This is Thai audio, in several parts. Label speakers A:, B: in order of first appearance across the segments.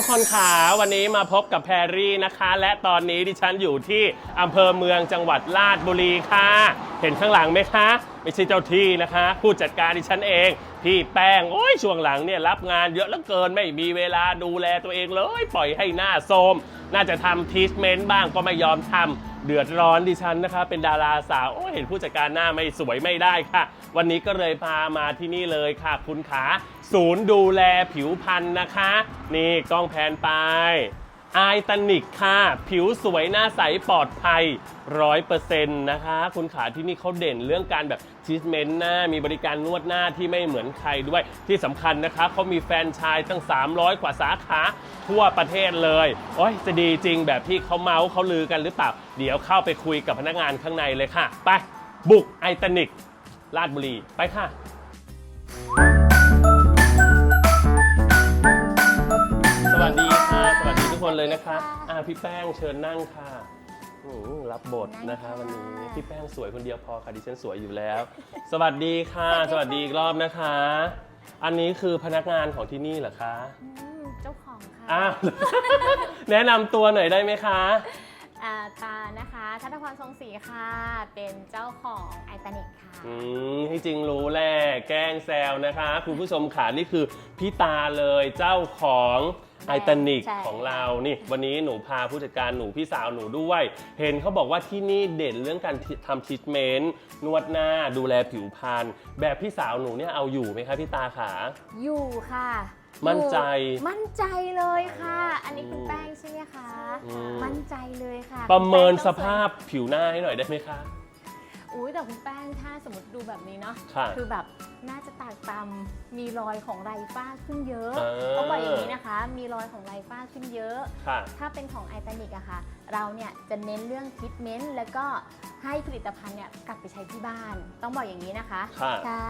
A: ทุกคนค่ะวันนี้มาพบกับแพรรี่นะคะ และตอนนี้ดิฉันอยู่ที่อำเภอเมืองจังหวัดราชบุรีค่ะ เห็นข้างหลังไหมคะ ไม่ใช่เจ้าที่นะคะ ผู้จัดการดิฉันเองพี่แป้งโอ้ยช่วงหลังเนี่ยรับงานเยอะเหลือเกินไม่มีเวลาดูแลตัวเองเลย ปล่อยให้หน้าโทรม น่าจะทำทีสเมนต์บ้างก็ไม่ยอมทำเดือดร้อนดิฉันนะคะเป็นดาราสาวโอ้เห็นผู้จัดการหน้าไม่สวยไม่ได้ค่ะ วันนี้ก็เลยพามาที่นี่เลยค่ะ คุณขา ศูนย์ดูแลผิวพรรณนะคะ นี่กล้องแพนไป ไอตานิกค่ะ ผิวสวยหน้าใสปลอดภัยร้อยเปอร์เซ็นต์นะคะ คุณขาที่นี่เขาเด่นเรื่องการแบบทีทเมนต์หน้า มีบริการนวดหน้าที่ไม่เหมือนใครด้วยที่สำคัญนะคะเขามีแฟนชายตั้ง 300 กว่าสาขาทั่วประเทศเลย โอ้ยจะดีจริงแบบที่เขาเมาส์เขาลือกันหรือเปล่า เดี๋ยวเข้าไปคุยกับพนักงานข้างในเลยค่ะ ไปบุกไอตานิกราชบุรีไปค่ะ นเลยนะคะอ่าพี่แป้งเชิญนั่งค่ะอืมรับบทนะคะวันนี้พี่แป้งสวยคนเดียวพอค่ะดิฉันสวยอยู่แล้ว สวัสดีค่ะ สวัสดีอีกรอบนะคะ อันนี้คือพนักงานของที่นี่เหรอคะ
B: อืมเจ้าของค่ะ
A: อ้าว แนะนำตัวหน่อยได้ไหมคะ
B: อ่าตานะคะทัตพรทรงศรีค่ะ เป็นเจ้าของไอตานิกค่ะ
A: อืมที่จริงรู้แหละแกล้งแซวนะคะ คุณผู้ชมขานี่คือพี่ตาเลยเจ้าของ ไอตานิก
B: ใช่
A: ของเรานี่ วันนี้หนูพาผู้จัดการหนูพี่สาวหนูด้วย เห็นเขาบอกว่าที่นี่เด่นเรื่องการทำทรีทเมนต์นวดหน้าดูแลผิวพรรณแบบพี่สาวหนูเนี่ยเอาอยู่ไหมคะพี่ตาขา
B: อยู่ค่ะ
A: มั่นใจ
B: อยู่มั่นใจเลยค่ะ อันนี้คุณ
A: อืม
B: แป้งใช่ไหมคะ
A: อืม
B: มั่นใจเลยค่ะ
A: ประเมิน
B: คุณ
A: ส
B: แป้งต้อง
A: ภาพผิวหน้าให้หน่อยได้ไหมคะ
B: อุ้ยแต่คุณแป้งถ้าสมมติดูแบบนี้เนาะ
A: ค่ะ
B: คือแบบน่าจะตากตำมีรอยของไรฝ้าขึ้นเยอะ
A: เออ
B: เขาบอกอย่างนี้นะคะ มีรอยของไรฝ้าขึ้นเยอะ
A: ค่ะ
B: ถ้าเป็นของไอตานิกอะค่ะ เราเนี่ยจะเน้นเรื่องทรีทเมนต์แล้วก็ให้ผลิตภัณฑ์เนี่ยกลับไปใช้ที่บ้าน ต้องบอกอย่างนี้นะคะ
A: ค่ะ
B: ค่ะ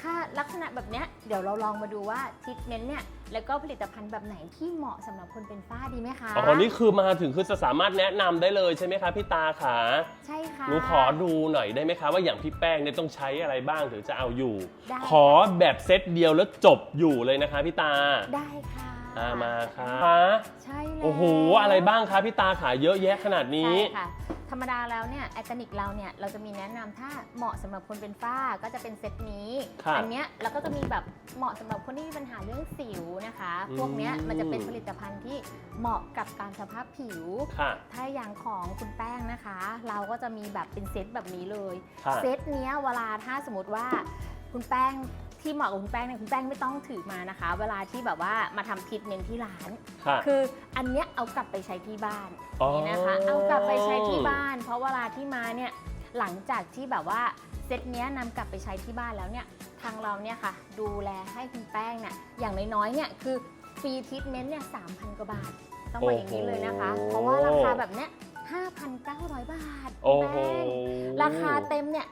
B: ถ้าลักษณะแบบเนี้ยเดี๋ยวเราลองมาดูว่าทรีทเมนต์เนี่ยแล้วก็ผลิตภัณฑ์แบบไหนที่เหมาะสำหรับคนเป็นฝ้าดีไหมคะ
A: อ๋อนี่คือมาถึงคือจะสามารถแนะนำได้เลยใช่ไหมคะพี่ตาขา
B: ใช่ค่ะ
A: หนูขอดูหน่อยได้ไหมคะว่าอย่างพี่แป้งเนี่ยต้องใช้อะไรบ้างถึงจะเอาอยู่
B: ได้
A: ขอแบบเซตเดียวแล้วจบอยู่เลยนะคะพี่ตา
B: ได้ค่ะ
A: อ่ามาค่ะ
B: ใช่แล้ว
A: โอ้โหอะไรบ้างคะพี่ตาขาเยอะแยะขนาดนี้
B: ใช่ค่ะ ธรรมดาแล้วเนี่ยแอตนิกเราเนี่ยเราจะมีแนะนำถ้าเหมาะสำหรับคนเป็นฝ้าก็จะเป็นเซตนี้
A: ครับ
B: อัเนี้ยเราก็จะมีแบบเหมาะสำหรับคนที่มีปัญหาเรื่องสิวนะคะ
A: อืม
B: พวกเนี้ยมันจะเป็นผลิตภัณฑ์ที่เหมาะกับการสภาพผิว
A: ค่ะ
B: ถ้าอย่างของคุณแป้งนะคะ เราก็จะมีแบบเป็นเซตแบบนี้เลย
A: ค่ะ
B: เซตเนี้ยเวลาถ้าสมมติว่าคุณแป้ง ที่เหมาะกับคุณแป้งเนี่ยคุณแป้งไม่ต้องถือมานะคะ เวลาที่แบบว่ามาทำทรีทเมนต์ที่ร้าน
A: ค่ะ
B: คืออันเนี้ยเอากลับไปใช้ที่บ้าน
A: อ๋อ
B: นี่นะคะ เอากลับไปใช้ที่บ้าน เพราะเวลาที่มาเนี่ยหลังจากที่แบบว่าเซตเนี้ยนำกลับไปใช้ที่บ้านแล้วเนี่ยทางเราเนี่ยค่ะ ดูแลให้คุณแป้งเนี่ยอย่างน้อยๆเนี่ยคือฟรีทรีทเมนต์เนี่ยสามพันกว่าบาทต้องบอกอย่างนี้เลยนะคะ
A: โอ้โห
B: เพราะว่าราคาแบบเนี้ย5,900 บาท
A: โอ้
B: คุณ
A: โห
B: แป้ง ราคาเต็มเนี่ย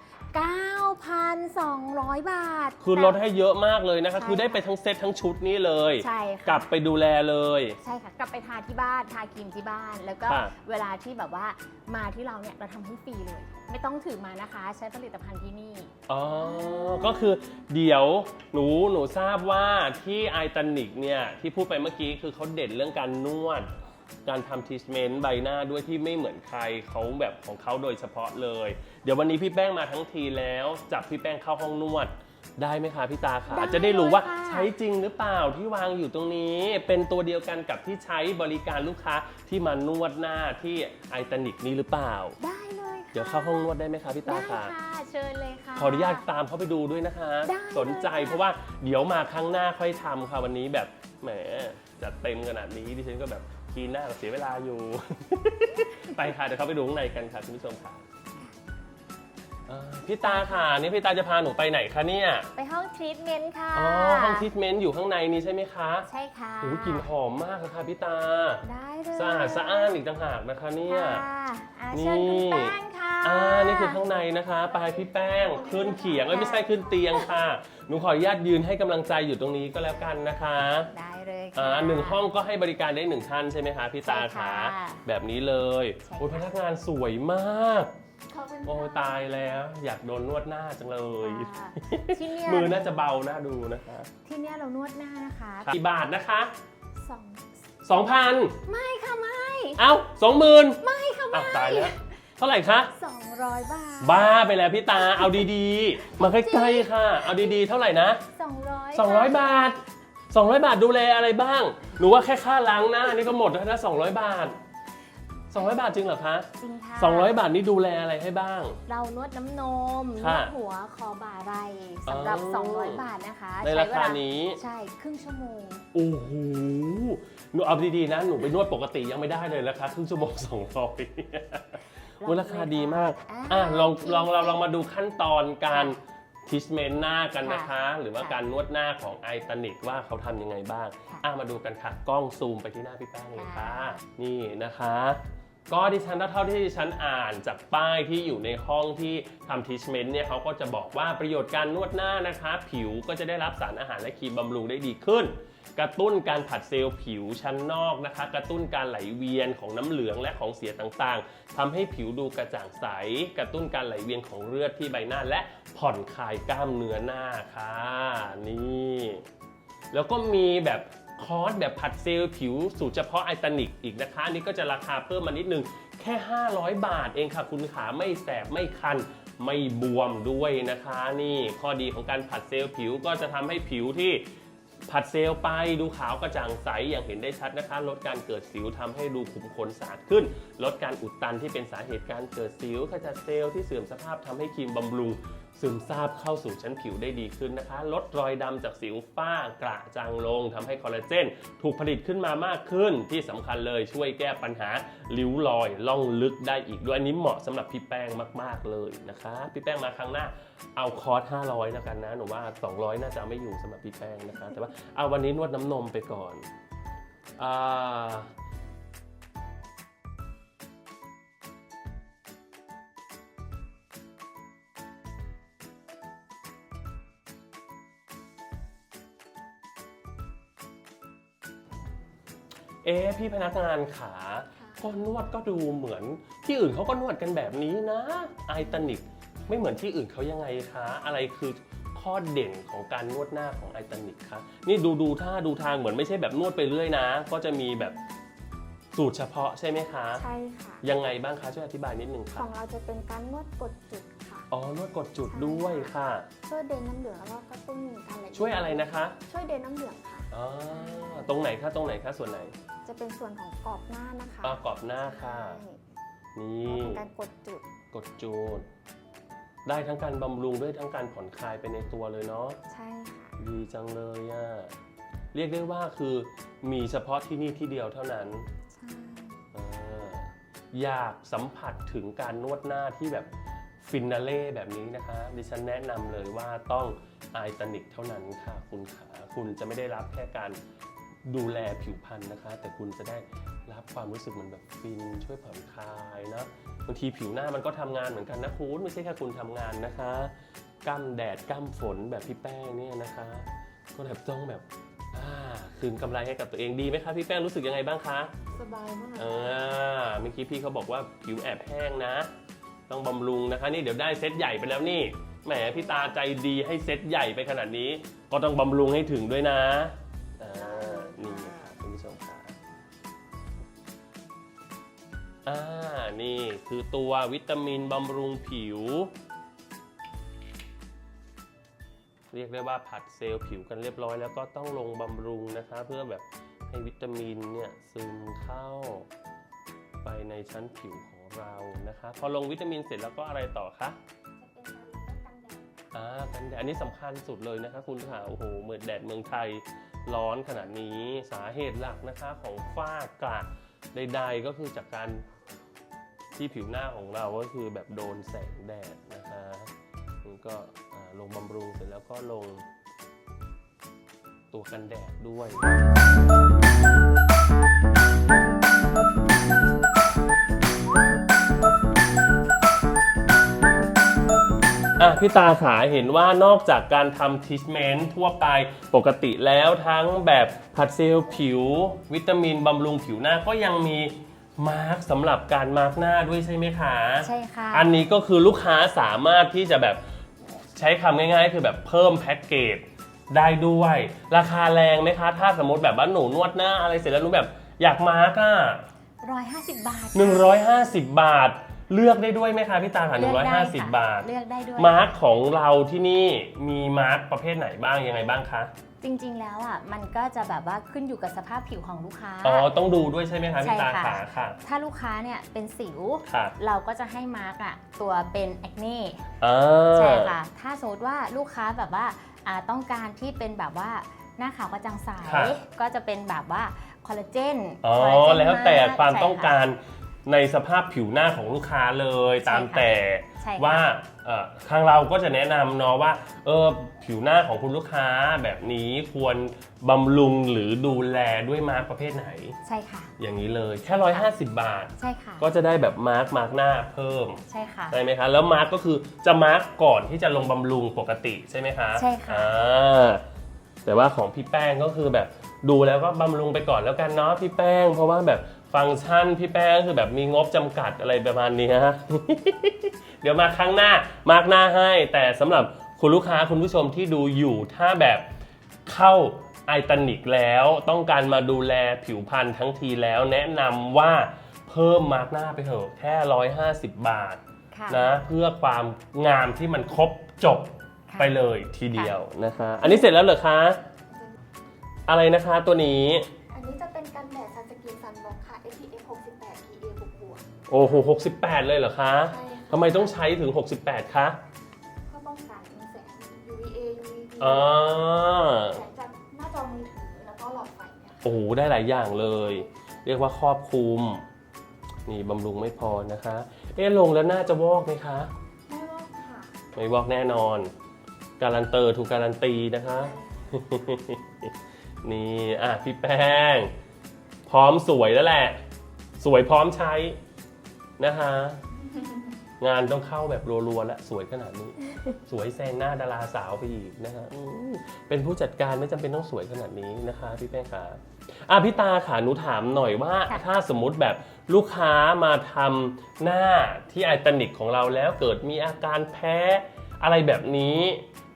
B: 9,200 บาท
A: คือลดให้เยอะมากเลยนะคะ
B: ใช่
A: คือได้ไปทั้งเซตทั้งชุดนี้เลย
B: ใช่ค่ะ
A: กลับไปดูแลเลย
B: ใช่ค่ะ กลับไปทาที่บ้าน ทาครีมที่บ้าน แล้วก็
A: ค่ะ
B: เวลาที่แบบว่ามาที่เราเนี่ยเราทำให้ฟรีเลย ไม่ต้องถือมานะคะ ใช้ผลิตภัณฑ์ที่นี่
A: อ๋อ ก็คือเดี๋ยวหนูหนูทราบว่าที่ไอตานิกเนี่ยที่พูดไปเมื่อกี้คือเขาเด่นเรื่องการนวดการทำทรีทเมนต์ใบหน้าด้วยที่ไม่เหมือนใครเขาแบบของเขาโดยเฉพาะเลย เดี๋ยววันนี้พี่แป้งมาทั้งทีแล้วจับพี่แป้งเข้าห้องนวด ได้ไหมคะพี่ตาคะ
B: ได้
A: จะได้รู้ว่า
B: เลยค่ะ
A: ใช้จริงหรือเปล่าที่วางอยู่ตรงนี้ เป็นตัวเดียวกันกับที่ใช้บริการลูกค้าที่มานวดหน้าที่ไอตานิกนี้หรือเปล่า
B: ได้เลยค่ะ
A: เดี๋ยวเข้าห้องนวดได้ไหมคะพี่ตา
B: ได้
A: คะ
B: ค่ะเชิญเลยค่ะ
A: ขออนุญาตตามเขาไปดูด้วยนะคะ
B: ได้
A: สนใจ
B: เลยค่ะ
A: เพราะว่าเดี๋ยวมาครั้งหน้าค่อยทำค่ะวันนี้แบบแหมจัดเต็มขนาดนี้ดิฉันก็แบบคีนหน้าก็เสียเวลาอยู่ ไปค่ะเดี๋ยวเขาไปดูข้างในกันค่ะคุณผู้ชมค่ะ เอ่อพี่ตาค่ะนี่พี่ตาจะพาหนูไปไหนคะเนี่ย
B: ไปห้องทรีทเมนต์ค่ะ
A: อ๋อห้องทรีทเมนต์อยู่ข้างในนี้ใช่ไหมคะ
B: ใช่ค่ะ
A: โอ้โหกลิ่นหอมมากเลยค่ะพี่ตา
B: ได้เลย
A: สะอาดสะอ้านอีกต่างหากนะคะเนี่ย
B: ค่ะอ่าเชิญคุณ
A: นี่
B: แป้งค่ะ
A: อ่านี่คือข้างในนะคะไปพี่แป้งขึ้นเขียงเอ้ยไม่ใช่ขึ้นเตียงค่ะ หนูขออนุญาตยืนให้กำลังใจอยู่ตรงนี้ก็แล้วกันนะคะ
B: ได้เลยค่ะ
A: อ่าหนึ่งห้องก็ให้บริการได้หนึ่งท่านใช่ไหมคะพี่ตา
B: ใช่
A: คะ
B: ค่ะ
A: แบบนี้เลย
B: ใช่
A: โอ้ยพนักงานสวยมาก
B: ขอบคุณ
A: โอ้ยตายแล้ว อยากโดนนวดหน้าจังเลย
B: ค่ะที่เนี่ย
A: มือน่าจะเบาน่าดูนะคะ
B: ที่เนี่ยเรานวดหน้านะคะ
A: กี่บาทนะคะ
B: สอง
A: สองพัน
B: ไม่ค่ะไม่
A: เอ้าสองหมื่น
B: ไม่ค่ะไม่
A: อ้าวตายแล้ว เท่าไหร่คะ
B: สองร้อยบาท
A: บ้าไปแล้วพี่ตาเอาดีๆ มาใกล้ๆค่ะ เอาดีๆ เท่าไหร่นะ
B: สองร้อย
A: 200 บาท 200 บาทดูแลอะไรบ้าง หนูว่าแค่ค่าล้างหน้านี่ก็หมดแล้วนะ200 บาท 200 บาทจริงเหรอคะ
B: จริงค่ะ
A: 200 บาทนี่ดูแลอะไรให้บ้าง
B: เรานวดน้ำนมน
A: ค่ะ
B: วดหัวคอบ่าไหล่สำหรับ
A: อ๋อ
B: 200 บาทนะคะ
A: ในราคา
B: ใช้เวล
A: นี้
B: ใช่ครึ่งชั่วโมง
A: โอ้โห หนูเอาดีๆนะ หนูไปนวดปกติยังไม่ได้เลยราคาครึ่งชั่วโมง200โอ้ราคาดีมากอะลองลองเราลองมาดูขั้นตอนการทิชเมนหน้ากันนะคะ หรือว่าการนวดหน้าของไอตานิกว่าเขาทำยังไงบ้างอะมาดูกันค่ะ กล้องซูมไปที่หน้าพี่แป้งเลยค่ะนี่นะคะ ก็ดิฉันเท่าที่ดิฉันอ่านจากป้ายที่อยู่ในห้องที่ทำทิชเมนต์เนี่ยเขาก็จะบอกว่าประโยชน์การนวดหน้านะคะ ผิวก็จะได้รับสารอาหารและครีมบำรุงได้ดีขึ้น กระตุ้นการผัดเซลล์ผิวชั้นนอกนะคะ กระตุ้นการไหลเวียนของน้ำเหลืองและของเสียต่างๆทำให้ผิวดูกระจ่างใส กระตุ้นการไหลเวียนของเลือดที่ใบหน้าและผ่อนคลายกล้ามเนื้อหน้าค่ะนี่แล้วก็มีแบบ คอร์สแบบผัดเซลล์ผิวสูตรเฉพาะไอตานิกอีกนะคะอันนี่ก็จะราคาเพิ่มมานิดนึงแค่ 500 บาทเองค่ะ คุณขาไม่แสบไม่คัน ไม่บวมด้วยนะคะ นี่ข้อดีของการผัดเซลล์ผิวก็จะทำให้ผิวที่ผัดเซลล์ไปดูขาวกระจ่างใสอย่างเห็นได้ชัดนะคะ ลดการเกิดสิวทำให้ดูขุมขนสะอาดขึ้น ลดการอุดตันที่เป็นสาเหตุการเกิดสิวขจัดเซลล์ที่เสื่อมสภาพทำให้ครีมบำรุงซึมซาบเข้าสู่ชั้นผิวได้ดีขึ้นนะคะ ลดรอยดำจากสิวฝ้ากระจางลงทำให้คอลลาเจน ถูกผลิตขึ้นมามากขึ้นที่สำคัญเลยช่วยแก้ปัญหาริ้วรอยล่องลึกได้อีกด้วยอันนี้เหมาะสำหรับพี่แป้งมาก ๆ เลยนะคะ พี่แป้งมาครั้งหน้าเอาคอร์ส500แล้วกันนะหนูว่า 200 น่าจะไม่อยู่สำหรับพี่แป้งนะคะ แต่ว่าเอาวันนี้นวดน้ำนมไปก่อนอ่า เอ๊ะพี่พนักงานขาก็นวดก็ดูเหมือน ที่อื่นเขาก็นวดกันแบบนี้นะไอตานิกไม่เหมือนที่อื่นเขายังไงคะ อะไรคือข้อเด่นของการนวดหน้าของไอตานิกคะนี่ดูดูท่าดูทางเหมือนไม่ใช่แบบนวดไปเรื่อยนะ ก็จะมีแบบสูตรเฉพาะใช่ไหมคะ
C: ใช่ค่ะ
A: ยังไงบ้างคะช่วยอธิบายนิดนึง
C: ข
A: ค่ะ
C: องเราจะเป็นการนวดกดจุดค่ะ
A: อ๋อนวดกดจุดด้วยค่ะ
C: ช่วยเดนน้ำเหลืองแล้วก็กระตุ้นการไหลเวีน
A: ช่วยอะไรนะคะ
C: ช่วยเดนน้ำเหลืองค่ะ
A: อ๋อตรงไหนคะตรงไหนคะส่วนไหน
C: จะเป็นส่วนของกรอบหน้านะคะ
A: อ่ากรอบหน้าค่ะ
C: ใช่
A: นี่
C: เป็นการกดจุด
A: กดจูดได้ทั้งการบำรุงด้วยทั้งการผ่อนคลายไปในตัวเลยเนาะ
C: ใช่ค่ะ
A: ดีจังเลยอะ่ะ เรียกได้ว่าคือมีเฉพาะที่นี่ที่เดียวเท่านั้น
C: ใช่
A: อาอยากสัมผัสถึงการนวดหน้าที่แบบฟินาเล่แบบนี้นะคะดิฉันแนะนำเลยว่าต้องไอตานิกเท่านั้นค่ะ คุณขาคุณจะไม่ได้รับแค่การ ดูแลผิวพรรณนะคะ แต่คุณจะได้รับความรู้สึกเหมันแบบฟินช่วยผ่อนคลายนะบางทีผิวหน้ามันก็ทำงานเหมือนกันนะคุณไม่ใช่แค่คุณทำงานนะคะกั้มแดดกั้มฝนแบบพี่แป้งเนี่ยนะคะ ก็แบบต้องแบบอ่าคืนกำไรให้กับตัวเองดีไหมคะพี่แป้งรู้สึกยังไงบ้างคะ
C: สบายมาก
A: เออเมื่อกี้พี่เขาบอกว่าผิวแอบแห้งนะ ต้องบำรุงนะคะนี่เดี๋ยวได้เซตใหญ่ไปแล้วนี่แหมพี่ตาใจดีให้เซตใหญ่ไปขนาดนี้ ก็ต้องบำรุงให้ถึงด้วยนะ อ่า นี่คือตัววิตามินบำรุงผิว เรียกได้ว่าผัดเซลล์ผิวกันเรียบร้อย แล้วก็ต้องลงบำรุงนะคะ เพื่อแบบให้วิตามินเนี่ยซึมเข้า ไปในชั้นผิวของเรานะคะ พอลงวิตามินเสร็จแล้วก็อะไรต่อคะ
C: จะเป็นการลดกันแดด
A: อ่ากันแดดอันนี้สำคัญสุดเลยนะคะ คุณค่ะโอ้โหเมือแดดเมืองไทยร้อนขนาดนี้สาเหตุหลักนะคะของฝ้ากระใดๆก็คือจากการ ที่ผิวหน้าของเราก็คือแบบโดนแสงแดดนะคะก็อ่าลงบำรุงเสร็จแล้วก็ลงตัวกันแดดด้วยอะพี่ตาขาเห็นว่านอกจากการทำทิชเมนต์ทั่วไปปกติแล้วทั้งแบบผัดเซลล์ผิว วิตามินบำรุงผิวหน้าก็ยังมี มาร์กสำหรับการมาร์กหน้าด้วยใช่ไหมคะ
B: ใช่ค่ะ
A: อันนี้ก็คือลูกค้าสามารถที่จะแบบใช้คำง่ายๆ คือแบบเพิ่มแพ็กเกจได้ด้วย ราคาแรงไหมคะ ถ้าสมมติแบบว่าหนูนวดหน้าอะไรเสร็จแล้วหนูแบบอยากมาร์กอะ
B: 150 บาท
A: 150 บาท เลือกได้ด้วยไหมคะพี่ตาค่ะ
B: เลือกได้ค่ะ
A: 150บาท
B: เลือกได้ด้วย
A: มาร์กของเราที่นี่มีมาร์กประเภทไหนบ้างยังไงบ้างคะ
B: จริง ๆ แล้วอะมันก็จะแบบว่าขึ้นอยู่กับสภาพผิวของลูกค้า
A: อ๋อ ต้องดูด้วยใช่ไหมคะพี่ตา
B: ใช่ค่ะ
A: ขาค่ะ
B: ถ้าลูกค้าเนี่ยเป็นสิว
A: ค่ะ
B: เราก็จะให้มาร์กอะตัวเป็นแอคเน่
A: อ่า
B: ใช่ค่ะ ถ้าสมมติว่าลูกค้าแบบว่าอ่าต้องการที่เป็นแบบว่าหน้าขาวกระจ่างใส
A: ค่ะ
B: ก็จะเป็นแบบว่าคอลลาเจน
A: อ๋อ
B: คอลลาเจน
A: แล้วแต่
B: มก
A: ความ
B: ใช่
A: ต้อง
B: ค่ะ
A: การ ในสภาพผิวหน้าของลูกค้าเลย
B: ใช่ค่ะ
A: ตามแต่
B: ใช่ค่ะ
A: ว่าเอ่อทางเราก็จะแนะนำเนาะว่าเออผิวหน้าของคุณลูกค้าแบบนี้ควรบำรุงหรือดูแลด้วยมาร์กประเภทไหน
B: ใช่ค่ะ
A: อย่างนี้เลยแค่ 150 บาท
B: ใช่ค่ะ
A: ก็จะได้แบบมาร์กมาร์กหน้าเพิ่ม
B: ใช่ค่ะ
A: ใช่ไหมคะ แล้วมาร์กก็คือจะมาร์กก่อนที่จะลงบำรุงปกติใช่ไหมคะ
B: ใช่ค่ะ
A: อ่าแต่ว่าของพี่แป้งก็คือแบบดูแล้วก็บำรุงไปก่อนแล้วกันเนาะพี่แป้ง เพราะว่าแบบ ฟังก์ชันพี่แป้งก็คือแบบมีงบจำกัดอะไรประมาณนี้ฮะ เดี๋ยวมาครั้งหน้ามาร์กหน้าให้ แต่สำหรับคุณลูกค้าคุณผู้ชมที่ดูอยู่ถ้าแบบเข้าไอตานิกแล้วต้องการมาดูแลผิวพรรณทั้งทีแล้ว แนะนำว่าเพิ่มมาร์กหน้าไปเถอะแค่ 150 บาท
B: ค่ะ
A: นะเพื่อความงามที่มันครบจบ
B: ค่ะ
A: ไปเลยทีเดียวนะคะ อันนี้เสร็จแล้วเหรอคะ อะไรนะคะตัวนี้
C: บวก
A: โอ้โห68เลยเหรอคะ
C: ใช่ค่ะ
A: ทำไมต้องใช้ถึง 68 คะ
C: เพื่อป้องกันแสง UVA UVB
A: อ่า
C: แสงจากหน้าจอมือถือแล้วก็หลอดไฟเนี่ยค่ะ
A: โอ้โหได้หลายอย่างเลย เรียกว่าครอบคลุม นี่บำรุงไม่พอนะคะ เอ๊ะลงแล้วน่าจะวอกไหมคะ
C: ไม่วอกค่ะ
A: ไม่วอกแน่นอน การันเตอร์ถูกการันตีนะคะ นี่อะพี่แป้ง พร้อมสวยแล้วแหละ สวยพร้อมใช้ นะคะงานต้องเข้าแบบรัวๆและสวยขนาดนี้ สวยแซงหน้าดาราสาวไปอีกนะคะอืมเป็นผู้จัดการไม่จำเป็นต้องสวยขนาดนี้นะคะพี่แป้งขาอะพี่ตาขาหนูถามหน่อยว่า
B: ค่ะ
A: ถ้าสมมุติแบบลูกค้ามาทำหน้าที่ไอตานิกของเราแล้วเกิดมีอาการแพ้อะไรแบบนี้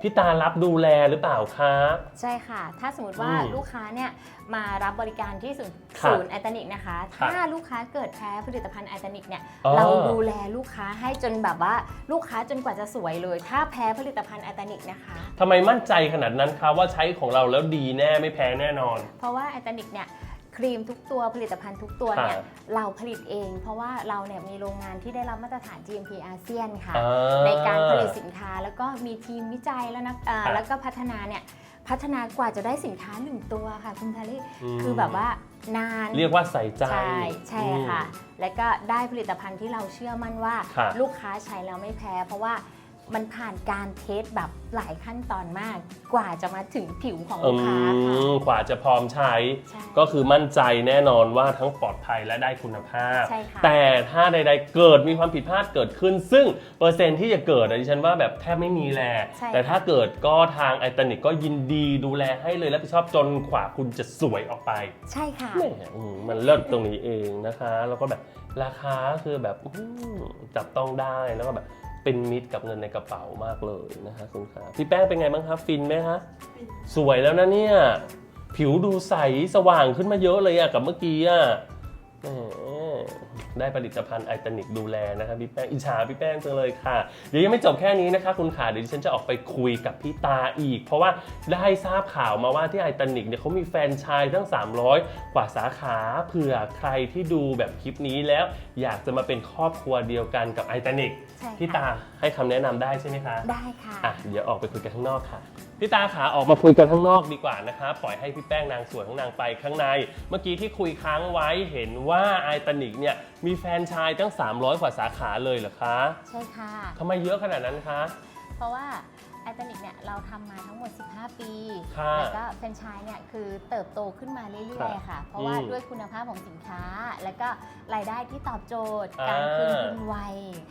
A: พี่ตารับดูแลหรือเปล่าคะ
B: ใช่ค่ะ ถ้าสมมติว่า
A: อืม
B: ลูกค้าเนี่ยมารับบริการที่ศูนย์
A: ครับ
B: ศูนย์ไอตานิกนะคะ
A: ครับ
B: ถ้าลูกค้าเกิดแพ้ผลิตภัณฑ์ไอตานิกเนี่ย
A: อ๋อ
B: เราดูแลลูกค้าให้จนแบบว่าลูกค้าจนกว่าจะสวยเลย ถ้าแพ้ผลิตภัณฑ์ไอตานิกนะคะ
A: ทำไมมั่นใจขนาดนั้นคะว่าใช้ของเราแล้วดีแน่ไม่แพ้แน่นอน
B: เพราะว่าไอตานิกเนี่ย ครีมทุกตัวผลิตภัณฑ์ทุกตัวเนี่ย
A: ค่ะ
B: เราผลิตเอง เพราะว่าเราเนี่ยมีโรงงานที่ได้รับมาตรฐาน GMP อาเซียนค่ะ
A: อ่า
B: ในการผลิตสินค้าแล้วก็มีทีมวิจัยแล้วนะอ่า
A: ค่ะ
B: แล้วก็พัฒนาเนี่ยพัฒนากว่าจะได้สินค้าหนึ่งตัวค่ะ คุณทารี่
A: ม
B: คือแบบว่านาน
A: เรียกว่าใส่ใจ
B: ใช่ใช่
A: อืม
B: ค่ะ แล้วก็ได้ผลิตภัณฑ์ที่เราเชื่อมั่นว่า
A: ค่ะ
B: ลูกค้าใช้แล้วไม่แพ้ เพราะว่า มันผ่านการเทสแบบหลายขั้นตอนมาก กว่าจะมาถึงผิวของ
A: อื
B: ลูกค้าค่ะ
A: มกว่าจะพร้อมใช้
B: ใช่
A: ก็คือมั่นใจแน่นอนว่าทั้งปลอดภัยและได้คุณภาพ
B: ใช่ค่ะ
A: แต่ถ้าใดๆเกิดมีความผิดพลาดเกิดขึ้น ซึ่งเปอร์เซ็นต์ที่จะเกิดอะดิฉันว่าแบบแทบไม่มีแล
B: ใช่
A: แต่ถ้าเกิดก็ทางไอตานิกก็ยินดีดูแลให้เลยรับผิดชอบจนกว่าคุณจะสวยออกไป
B: ใช่ค่ะ
A: แหมอืมมันเลิศตรงนี้เองนะคะ แล้วก็แบบราคาคือแบบอื้อหือจับต้องได้แล้วก็แบบ เป็นมิตรกับเงินในกระเป๋ามากเลยนะคะคุณขาพี่แป้งเป็นไงบ้างคะฟินไหมคะสวยแล้วนะเนี่ย ผิวดูใสสว่างขึ้นมาเยอะเลยอะกับเมื่อกี้อะ แหมได้ผลิตภัณฑ์ไอตานิกดูแลนะคะพี่แป้งอิจฉาพี่แป้งจังเลยค่ะ เดี๋ยวยังไม่จบแค่นี้นะคะ คุณขาเดี๋ยวดิฉันจะออกไปคุยกับพี่ตาอีก เพราะว่าได้ทราบข่าวมาว่าที่ไอตานิกเนี่ยเขามีแฟรนไชายทั้ง 300 กว่าสาขาเผื่อใครที่ดูแบบคลิปนี้แล้ว อยากจะมาเป็นครอบครัวเดียวกันกับไอตานิก
B: ใช่ค่ะ
A: พี่ตาให้คำแนะนำได้ใช่ไหมคะ
B: ได้ค่ะ
A: อะเดี๋ยวออกไปคุยกันข้างนอกค่ะ พี่ตาขาออกมาคุยกันข้างนอกดีกว่านะคะปล่อยให้พี่แป้งนางสวยของนางไปข้างใน เมื่อกี้ที่คุยค้างไว้เห็นว่าไอตานิกเนี่ยมีแฟรนไชายตั้ง 300 กว่าสาขาเลยเหรอคะ
B: ใช่ค่ะ
A: ทำไมเยอะขนาดนั้นคะ
B: เพราะว่า ไอตานิกเนี่ยเราทำมาทั้งหมด 15 ปี
A: ค่ะ
B: แล้วก็แฟรนไชส์เนี่ยคือเติบโตขึ้นมาเรื่อยๆค่ะ เพราะว่า
A: อืม
B: ด้วยคุณภาพของสินค้า แล้วก็รายได้ที่ตอบโจทย์
A: อ่า
B: การคืนทุนไว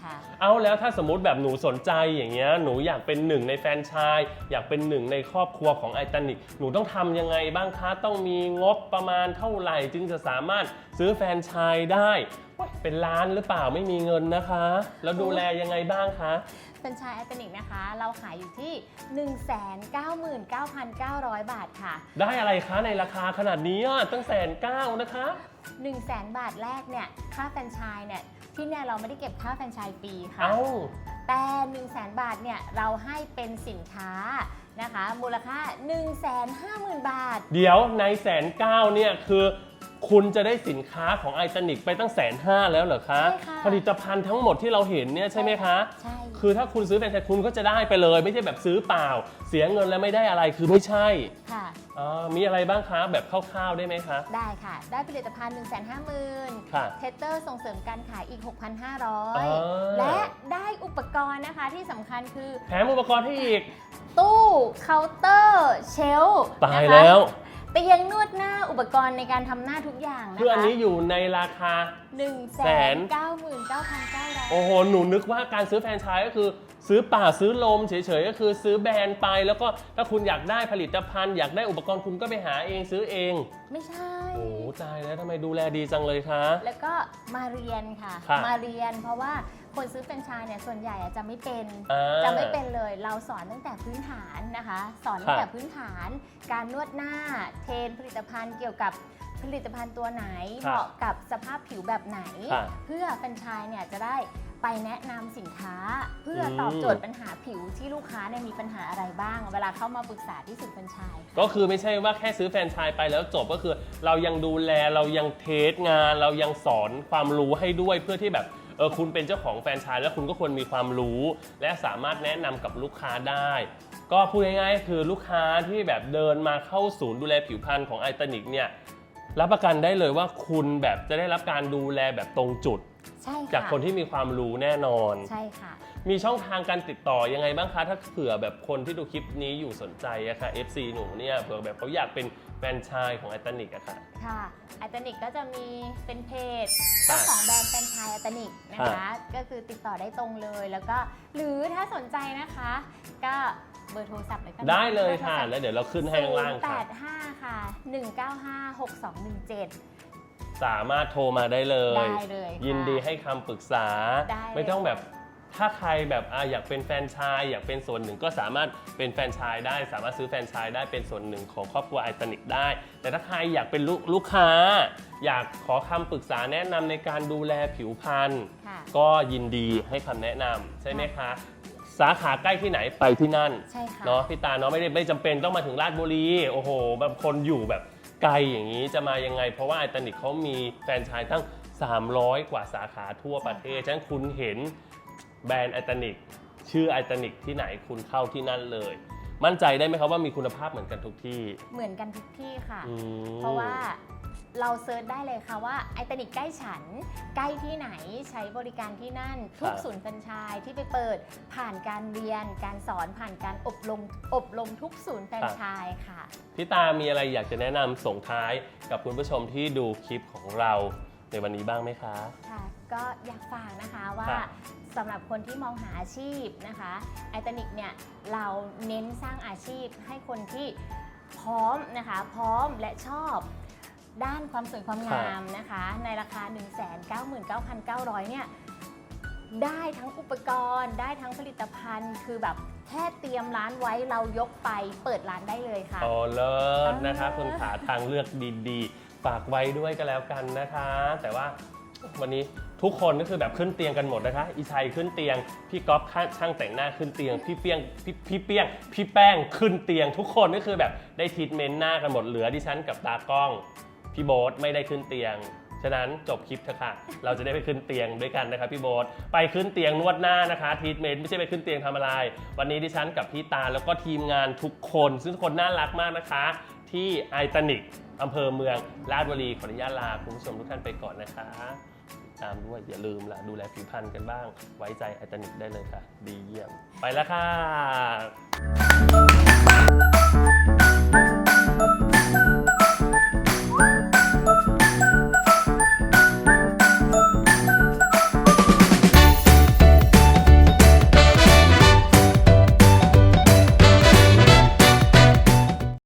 B: ค่ะ
A: เอาแล้วถ้าสมมติแบบหนูสนใจอย่างเงี้ยหนูอยากเป็นหนึ่งในแฟรนไชายอยากเป็นหนึ่งในครอบครัวของไอตานิกหนูต้องทำยังไงบ้างคะ ต้องมีงบประมาณเท่าไหร่ จึงจะสามารถซื้อแฟรนไชายได้โอ๊ย เป็นล้านหรือเปล่าไม่มีเงินนะคะ แล้วดูแลยังไงบ้างคะ
B: แฟรนไชส์ไอตานิกนะคะ เราขายอยู่ที่ 199,900 บาทค่ะ
A: ได้อะไรคะในราคาขนาดนี้อะตั้งแสนเก้านะคะ
B: 1 0 0 0 0แบาทแรกเนี่ยค่าแฟรนไชส์เนี่ยที่เนี่ยเราไม่ได้เก็บค่าแฟรนไชส์ฟรีค่ะ
A: เอ้า
B: แต่1 0 0 0 0แบาทเนี่ยเราให้เป็นสินค้านะคะ มูลค่า 150,000 บาท
A: เดี๋ยวในแสนเก้าเนี่ยคือ คุณจะได้สินค้าของไอตานิกไปตั้งแสนห้าแล้วเหรอคะ
B: ใช่ค่ะ
A: ผลิตภัณฑ์ทั้งหมดที่เราเห็นเนี่ยใช่ไหมคะ
B: ใช่
A: คือถ้าคุณซื้อแฟรนไชส์คุณก็จะได้ไปเลย ไม่ใช่แบบซื้อเปล่า เสียเงินแล้วไม่ได้อะไรคือไม่ใช่
B: ค่ะ
A: อ่ามีอะไรบ้างคะแบบคร่าวๆได้ไหมคะ
B: ได้ค่ะ ได้ผลิตภัณฑ์ 1 5 0 0 0 0
A: ค่ะ
B: เทสเตอร์ส่งเสริมการขายอีก
A: อ่า
B: 6,500 และได้อุปกรณ์นะคะที่สำคัญคือ
A: แถมอุปกรณ์ให้อีก
B: ตู้เคาน์เตอร์เชลฟ์
A: ตาย
B: นะคะ
A: แล้ว
B: เตียงนวดหน้าอุปกรณ์ในการทำหน้าทุกอย่างนะคะ
A: คืออันนี้อยู่ในราคา
B: 1 9 9 9 9
A: โอ้โห หนูนึกว่าการซื้อแฟรนไชส์ก็คือ ซื้อป่าซื้อลมเฉยๆ ก็คือซื้อแบรนด์ไป แล้วก็ถ้าคุณอยากได้ผลิตภัณฑ์ อยากได้อุปกรณ์คุณก็ไปหาเองซื้อเอง
B: ไม่ใช่
A: โอ้โหตายแล้วทำไมดูแลดีจังเลยคะ
B: แล้วก็มาเรียนค่ะ
A: ค่ะ
B: มาเรียนเพราะว่า คนซื้อแฟรนไชส์เนี่ยส่วนใหญ่อะจะไม่เป็น
A: อ่า
B: จะไม่เป็นเลยเราสอนตั้งแต่พื้นฐานนะคะ สอนตั้งแต่
A: ค่ะ
B: พื้นฐาน การนวดหน้าเทรนผลิตภัณฑ์เกี่ยวกับผลิตภัณฑ์ตัวไหน
A: ค่ะ
B: เหมาะกับสภาพผิวแบบไหน
A: ค่ะ
B: เพื่อแฟรนไชส์เนี่ยจะได้ ไปแนะนำสินค้าเพื่ออ
A: ม
B: ตอบโจทย์ปัญหาผิวที่ลูกค้าเนี่ยมีปัญหาอะไรบ้าง เวลาเข้ามาปรึกษาที่ศูนย์แฟรนไชส์ค่ะ
A: ก็คือไม่ใช่ว่าแค่ซื้อแฟรนไชส์ไปแล้วจบก็คือ เรายังดูแลเรายังเทสงาน เรายังสอนความรู้ให้ด้วยเพื่อที่แบบเออคุณเป็นเจ้าของแฟรนไชส์แล้วคุณก็ควรมีความรู้ และสามารถแนะนำกับลูกค้าได้ ก็พูดง่ายๆคือลูกค้าที่แบบเดินมาเข้าศูนย์ดูแลผิวพรรณของไอตานิกเนี่ยรับประกันได้เลยว่าคุณแบบจะได้รับการดูแลแบบตรงจุด
B: ใช่ค่ะ
A: จากคนที่มีความรู้แน่นอน
B: ใช่ค่ะ
A: มีช่องทางการติดต่อยังไงบ้างคะ ถ้าเผื่อแบบคนที่ดูคลิปนี้อยู่สนใจอะค่ะ FC หนูเนี่ยเผื่อแบบเขาอยากเป็นแฟรนไชายของไอตานิกอะค่ะ
B: ค่ะไอตานิกก็จะมีเป็นเพจ
A: ค่ะ
B: เจ้าของแบรนด์แฟรนไชส์ไอตานิกนะคะ ก็คือติดต่อได้ตรงเลยแล้วก็หรือถ้าสนใจนะคะ ก็เบอร์โทรศัพท์เลยก็
A: ได้เลยค่ะ แล้วเดี๋ยวเราขึ้นให้ข้างล่าง
B: แป
A: ค่ะ
B: ดห้าค่ะหนึ่งเก้าห้าหก สองหนึ่งเจ็ด
A: สามารถโทรมาได้เลย
B: ได้เลยค่ะ
A: ยินดีให้คำปรึกษา
B: ได้เลย
A: ไม่ต้องแบบ
B: ค่ะ
A: ถ้าใครแบบอะอยากเป็นแฟรนไชาย อยากเป็นส่วนหนึ่งก็สามารถเป็นแฟรนไชายได้ สามารถซื้อแฟรนไชายได้เป็นส่วนหนึ่งของครอบครัวไอตานิกได้ แต่ถ้าใครอยากเป็นลูกลูกค้า อยากขอคำปรึกษาแนะนำในการดูแลผิวพรรณ
B: ค่ะ
A: ก็ยินดีให้คำแนะนำใช่ไหมคะ สาขาใกล้ที่ไหนไปที่นั่น
B: ใช่ค่ะ
A: เนาะพี่ตาเนาะไม่ได้ไม่จำเป็นต้องมาถึงราชบุรี โอ้โหบางคนอยู่แบบ ไกลอย่างนี้จะมายังไง เพราะว่าไอตานิกเขามีแฟรนไชส์ตั้ง 300 กว่าสาขาทั่วประเทศ ฉะนั้นคุณเห็นแบรนด์ไอตานิกชื่อไอตานิกที่ไหนคุณเข้าที่นั่นเลย มั่นใจได้ไหมครับว่ามีคุณภาพเหมือนกันทุกที่
B: เหมือนกันทุกที่ค่ะ
A: อืม
B: เพราะว่า เราเซิร์ชได้เลยค่ะว่าไอตานิกใกล้ฉัน ใกล้ที่ไหนใช้บริการที่นั่น ทุกศูนย์แฟรนไชส์ที่ไปเปิดผ่านการเรียน การสอนผ่านการอบรมอบรมทุกศูนย์แฟรนไชส์ค่ะ
A: พี่ตามีอะไรอยากจะแนะนำส่งท้ายกับคุณผู้ชมที่ดูคลิปของเราในวันนี้บ้างไหมคะ
B: ค่ะก็อยากฝากนะคะว่า
A: ครับ
B: สำหรับคนที่มองหาอาชีพนะคะไอตานิกเนี่ยเราเน้นสร้างอาชีพให้คนที่พร้อมนะคะ พร้อมและชอบ ด้านความสวยความงามนะคะ ในราคา 199,900เนี่ยได้ทั้งอุปกรณ์ ได้ทั้งผลิตภัณฑ์ คือแบบแค่เตรียมร้านไว้เรายกไปเปิดร้านได้เลยค่ะ
A: โอ้เลิศนะคะ
B: อ่า
A: คุณขาทางเลือกดีๆ ฝากไว้ด้วยก็แล้วกันนะคะ แต่ว่าวันนี้ทุกคนก็คือแบบขึ้นเตียงกันหมดนะคะ อีชัยขึ้นเตียง พี่ก๊อฟช่างแต่งหน้าขึ้นเตียง พี่เปียงพี่พี่เปียง พี่แป้งขึ้นเตียง ทุกคนก็คือแบบได้ทรีทเมนต์หน้ากันหมดเหลือดิฉันกับตากล้อง พี่โบ๊ทไม่ได้ขึ้นเตียง ฉะนั้นจบคลิปเถอะค่ะ เราจะได้ไปขึ้นเตียงด้วยกันนะครับพี่โบ๊ทไปขึ้นเตียงนวดหน้านะคะทีทเมนไม่ใช่ไปขึ้นเตียงทำอะไร วันนี้ดิฉันกับพี่ตาแล้วก็ทีมงานทุกคน ซึ่งทุกคนน่ารักมากนะคะ ที่ไอตานิกอำเภอเมืองราชบุรีขออนุญาตลาคุณผู้ชมทุกท่านไปก่อนนะคะตามด้วยอย่าลืมล่ะดูแลผิวพรรณกันบ้าง ไว้ใจไอตานิกได้เลยค่ะ ดีเยี่ยม ไปแล้วค่ะ